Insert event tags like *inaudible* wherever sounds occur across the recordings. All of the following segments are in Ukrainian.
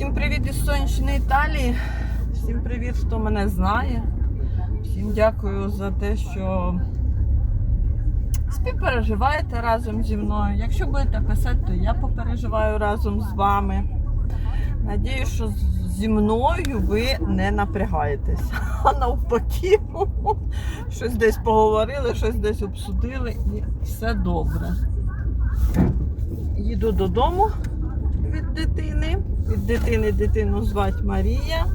Всім привіт із сонячної Італії. Всім привіт, хто мене знає. Всім дякую за те, що співпереживаєте разом зі мною. Якщо будете писати, то я попереживаю разом з вами. Надію, що зі мною ви не напрягаєтесь. *laughs* А навпаки, *laughs* щось десь поговорили, щось десь обсудили і все добре. Їду додому від дитини. Від дитини дитину звати Марія.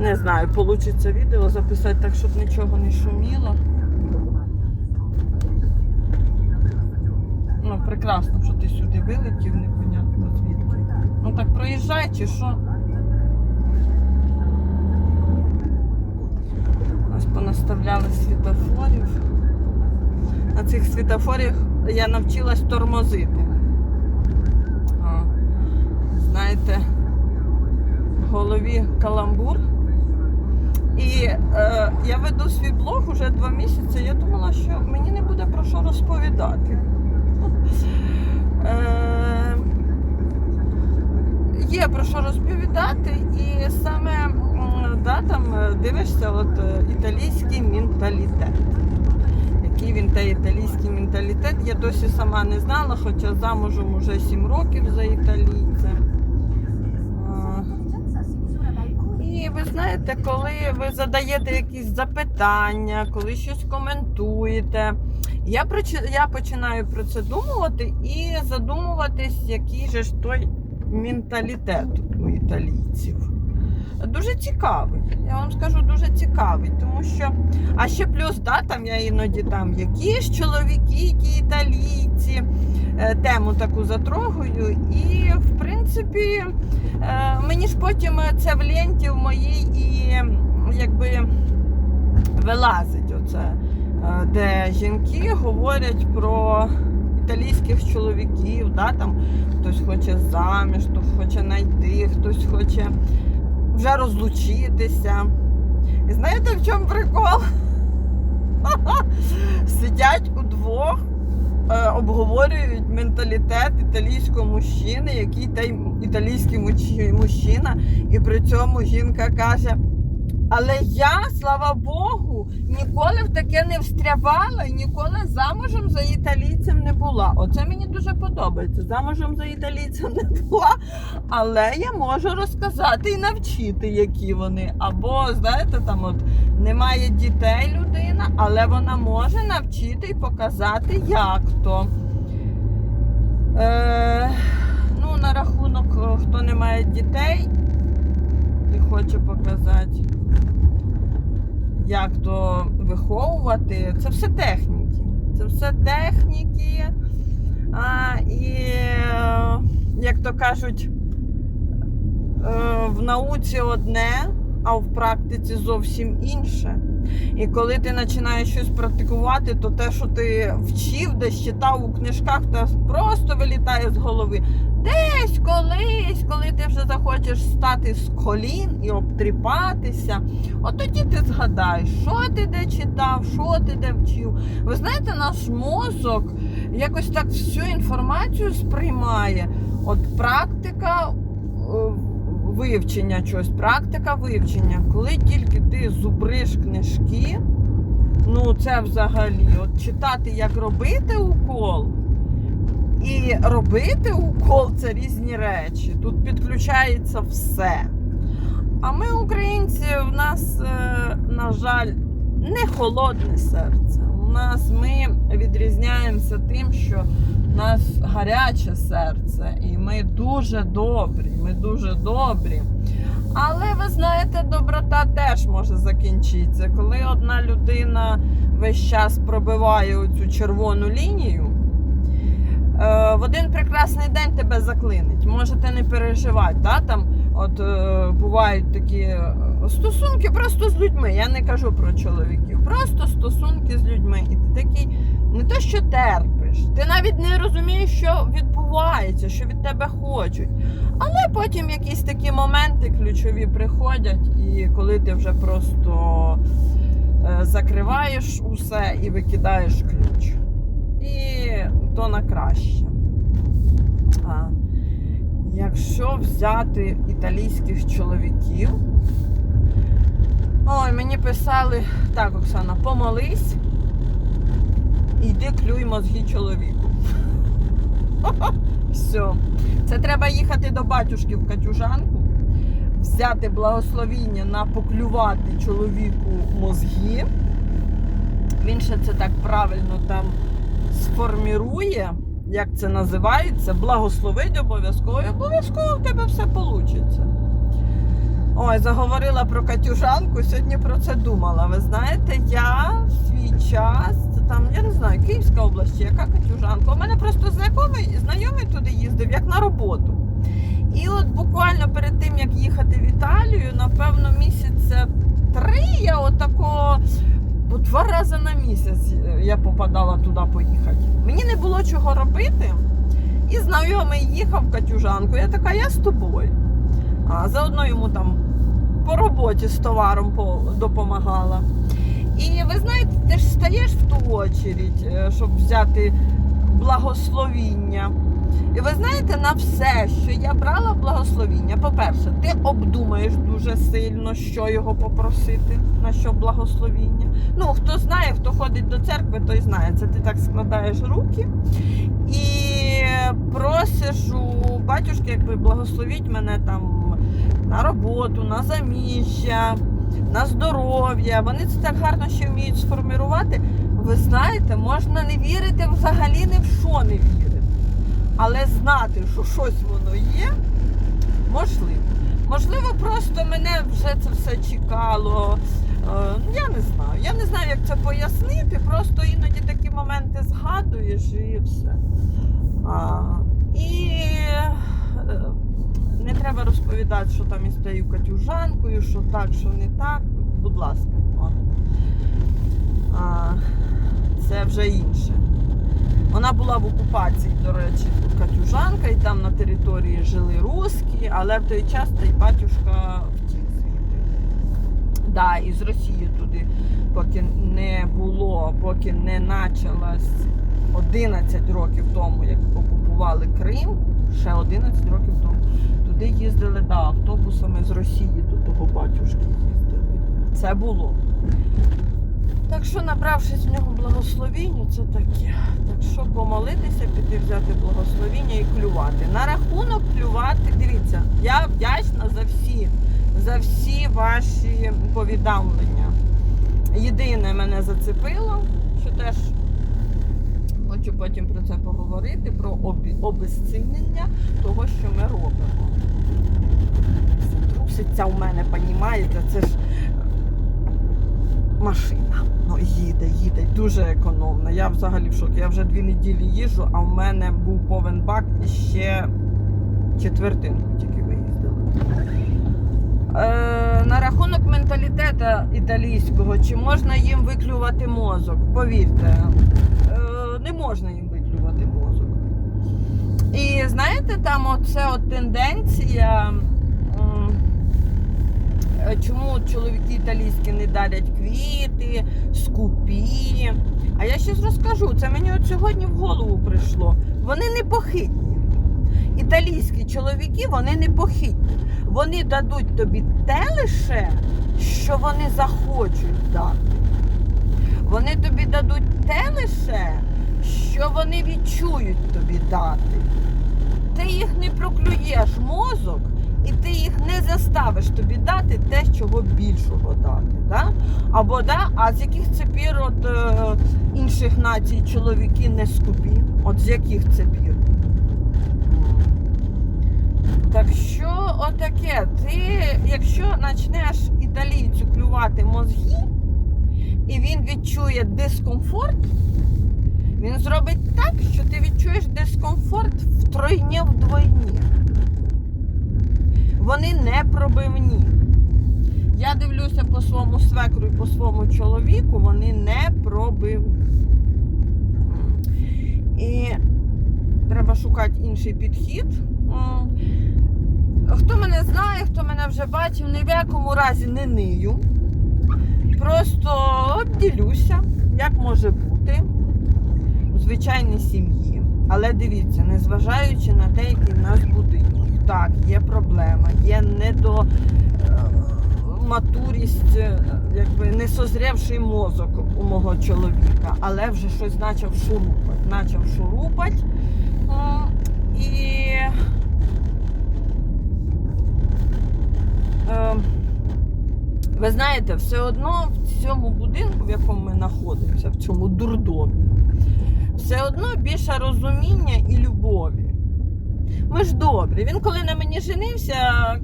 Не знаю, вийде відео записати так, щоб нічого не шуміло. Ну, прекрасно, що ти сюди вилетів, непонятно звідки. Ну так проїжджай чи що? Ось понаставляли світофорів. На цих світофорах я навчилась тормозити. А, знаєте, в голові каламбур. І е, я веду свій блог уже два місяці. Я думала, що мені не буде про що розповідати. Е, є про що розповідати, і саме да, там е, дивишся от, е, італійський менталітет. Який він та італійський менталітет, я досі сама не знала, хоча замужем уже 7 років за італійцем. Ви знаєте, коли ви задаєте якісь запитання, коли щось коментуєте, я, я починаю про це думати і задумуватись, який же ж той менталітет у італійців. Дуже цікавий. Я вам скажу, дуже цікавий, тому що. А ще плюс, да, там я іноді там які ж чоловіки, ті італійці, е, тему таку затрогую. І в принципі, е, мені ж потім це в ленті в моїй і якби вилазить оце, е, де жінки говорять про італійських чоловіків, да, там хтось хоче заміж, хто хоче знайти, хтось хоче вже розлучитися. І знаєте, в чому прикол? *laughs* Сидять удвох, е, обговорюють менталітет італійського мужчини, який та італійський мужчина, і при цьому жінка каже. Але я, слава Богу, ніколи в таке не встрявала і ніколи замужем за італійцем не була. Оце мені дуже подобається. Замужем за італійцем не була, але я можу розказати і навчити, які вони. Або, знаєте, там от немає дітей людина, але вона може навчити і показати, як то. Е, ну, на рахунок, е, хто не має дітей і хоче показати, як то виховувати, це все техніки. Це все техніки. А, і, е, як то кажуть, е, в науці одне, а в практиці зовсім інше. І коли ти починаєш щось практикувати, то те, що ти вчив, десь читав у книжках, то просто вилітає з голови. Десь колись, коли ти вже захочеш стати з колін і обтріпатися, от тоді ти згадаєш, що ти де читав, що ти де вчив. Ви знаєте, наш мозок якось так всю інформацію сприймає. От практика е, вивчення чогось, практика вивчення. Коли тільки ти зубриш книжки, ну це взагалі, от читати, як робити укол. І робити укол це різні речі. Тут підключається все. А ми, українці, в нас, е, на жаль, не холодне серце. У нас ми відрізняємося тим, що у нас гаряче серце, і ми дуже добрі. Ми дуже добрі. Але ви знаєте, доброта теж може закінчитися. Коли одна людина весь час пробиває оцю червону лінію, е, в один прекрасний день тебе заклинить. Можете не переживати. Да? Там, от, е, бувають такі е, стосунки просто з людьми. Я не кажу про чоловіків, просто стосунки з людьми. І ти такий не то, що терпиш, ти навіть не розумієш, що відбувається, що від тебе хочуть. Але потім якісь такі моменти ключові приходять, і коли ти вже просто е, закриваєш усе і викидаєш ключ. І то на краще. А, якщо взяти італійських чоловіків. Ой, мені писали, так, Оксана, помолись, і клюй мозги чоловіку. *laughs* Все. Це треба їхати до батюшки в Катюжанку, взяти благословіння на поклювати чоловіку мозги. Він ще це так правильно там сформірує, як це називається, благословить обов'язково, і обов'язково в тебе все вийде. Ой, заговорила про Катюжанку, сьогодні про це думала. Ви знаєте, я в свій час, там, я не знаю, Київська область, яка Катюжанка. У мене просто знайомий, знайомий туди їздив, як на роботу. І от буквально перед тим, як їхати в Італію, напевно, місяця три я отако по два рази на місяць я попадала туди поїхати. Мені не було чого робити. І знайомий їхав в Катюжанку. Я така, я з тобою. А заодно йому там по роботі з товаром допомагала. І ви знаєте, ти ж стаєш в ту очередь, е, щоб взяти благословіння. І ви знаєте, на все, що я брала благословіння, по-перше, ти обдумаєш дуже сильно, що його попросити, на що благословіння. Ну, хто знає, хто ходить до церкви, той знає. Це ти так складаєш руки і просиш у батюшки, якби благословіть мене там на роботу, на заміжжя, на здоров'я. Вони це так гарно ще вміють сформувати. Ви знаєте, можна не вірити взагалі ні в що не вірити. Але знати, що щось воно є, можливо. Можливо, просто мене вже це все чекало. Е, Я не знаю. Я не знаю, як це пояснити. Просто іноді такі моменти згадуєш і все. А, і е, не треба розповідати, що там і стаю катюжанкою, що так, що не так. Будь ласка. От. А, це вже інше. Вона була в окупації, до речі, Катюжанка, і там на території жили русські, але в той час той батюшка втік звідти. Да, і з Росії туди, поки не було, поки не почалась 11 років тому, як окупували Крим, ще 11 років тому, туди їздили да, автобусами з Росії до того батюшки їздили. Це було. Так що, набравшись в нього благословіння, це таке. Так що помолитися, піти взяти благословіння і клювати. На рахунок клювати, дивіться, я вдячна за всі, за всі ваші повідомлення. Єдине мене зацепило, що теж хочу потім про це поговорити, про обезцінення того, що ми робимо. Труситься у мене, понімаєте, це ж машина. Ну, їде, їде, дуже економно. Я взагалі в шокі. Я вже дві неділі їжджу, а в мене був повен бак і ще четвертинку тільки виїздила. Е, на рахунок менталітету італійського, чи можна їм виклювати мозок? Повірте, е, можна їм виклювати мозок. І знаєте, там оце от тенденція. Чому чоловіки італійські не дарять квіти, скупі? А я щось розкажу. Це мені от сьогодні в голову прийшло. Вони непохитні. Італійські чоловіки вони непохитні. Вони дадуть тобі те лише, що вони захочуть дати. Вони тобі дадуть те лише, що вони відчують тобі дати. Ти їх не проклюєш мозок, і ти їх не заставиш тобі дати те, чого більшого дати. Да? Або да, а з яких це пір от е, інших націй чоловіки не скупі? От з яких це пір? Так що отаке, ти, якщо почнеш італійцю клювати мозги, і він відчує дискомфорт, він зробить так, що ти відчуєш дискомфорт втройні вдвойні. Вони не пробивні. Я дивлюся по своєму свекру і по своєму чоловіку, вони не пробивні. І треба шукати інший підхід. Хто мене знає, хто мене вже бачив, ні в якому разі не нию. Просто от ділюся, як може бути звичайній сім'ї. Але дивіться, незважаючи на те, який в нас будинок. так, є проблема, є недо е, е, якби несозрівший мозок у мого чоловіка, але вже щось почав шурупати. Почав шурупати. І е, ви знаєте, все одно в цьому будинку, в якому ми знаходимося, в цьому дурдомі, все одно більше розуміння і любові. Ми ж добрі. Він коли на мені женився,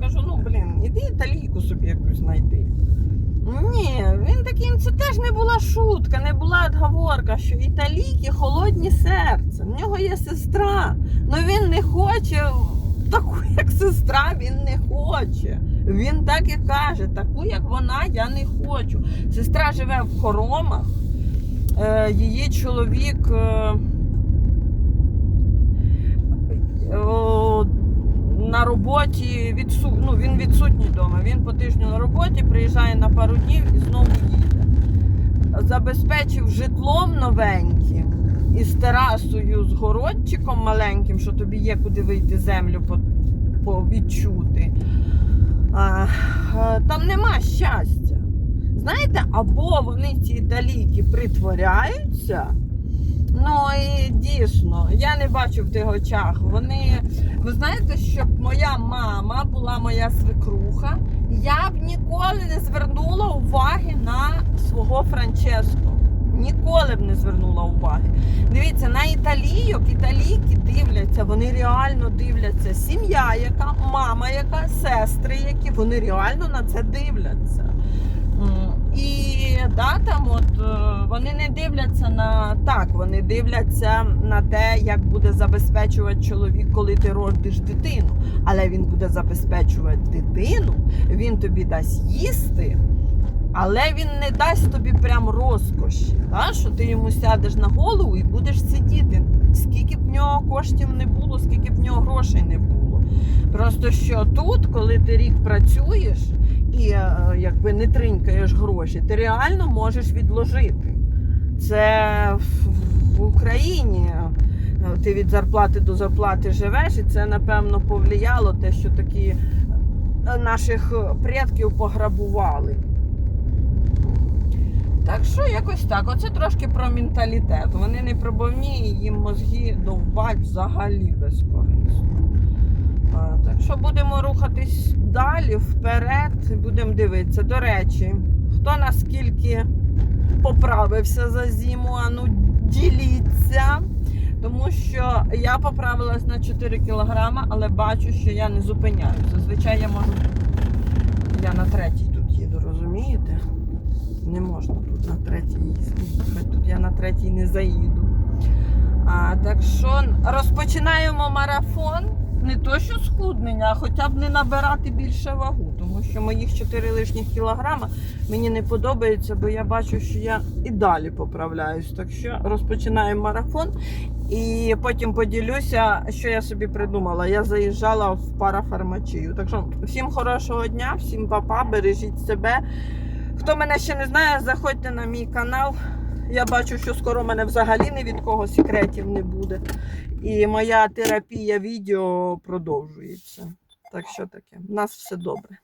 кажу, ну блін, іди італійку собі якусь знайди. Ні, він таким, це теж не була шутка, не була отговорка, що італійки холодні серце. В нього є сестра. Ну він не хоче таку, як сестра, він не хоче. Він так і каже, таку, як вона, я не хочу. Сестра живе в хоромах, її чоловік. Е, на роботі відсу... ну, він відсутній вдома. Він по тижню на роботі, приїжджає на пару днів і знову їде. Забезпечив житлом новеньким із терасою, з городчиком маленьким, що тобі є куди вийти землю відчути. Е, там нема щастя. Знаєте, або вони ці італійки притворяються. Ну і дійсно, я не бачу в тих очах. Вони, ви знаєте, щоб моя мама була моя свекруха, я б ніколи не звернула уваги на свого Франческо. Ніколи б не звернула уваги. Дивіться, на італійок, італійки дивляться, вони реально дивляться. Сім'я, яка, мама, яка, сестри, які вони реально на це дивляться. І да, там от е, вони не дивляться на так, вони дивляться на те, як буде забезпечувати чоловік, коли ти родиш дитину. Але він буде забезпечувати дитину, він тобі дасть їсти, але він не дасть тобі прям розкоші. Да? Що ти йому сядеш на голову і будеш сидіти. Скільки б в нього коштів не було, скільки б в нього грошей не було. Просто що тут, коли ти рік працюєш і е, якби не тринькаєш гроші, ти реально можеш відложити. Це в, Україні. Ти від зарплати до зарплати живеш, і це напевно повлияло те, що такі е, наших предків пограбували. Так що якось так. Оце трошки про менталітет. Вони не пробовні, і їм мозги довбать взагалі безкорисно. Що будемо рухатись далі, вперед, будемо дивитися. До речі, хто наскільки поправився за зиму, а ну діліться. Тому що я поправилась на 4 кілограма, але бачу, що я не зупиняюся. Зазвичай я можу. Я на третій тут їду, розумієте? Не можна тут на третій їсти. Тут я на третій не заїду. А, так що розпочинаємо марафон. Не то, що схуднення, а хоча б не набирати більше вагу, тому що моїх 4 лишніх кілограма мені не подобається, бо я бачу, що я і далі поправляюсь. Так що розпочинаємо марафон і потім поділюся, що я собі придумала. Я заїжджала в парафармачію. Так що всім хорошого дня, всім папа, бережіть себе. Хто мене ще не знає, заходьте на мій канал. Я бачу, що скоро в мене взагалі ні від кого секретів не буде. І моя терапія відео продовжується. Так що таке? У нас все добре.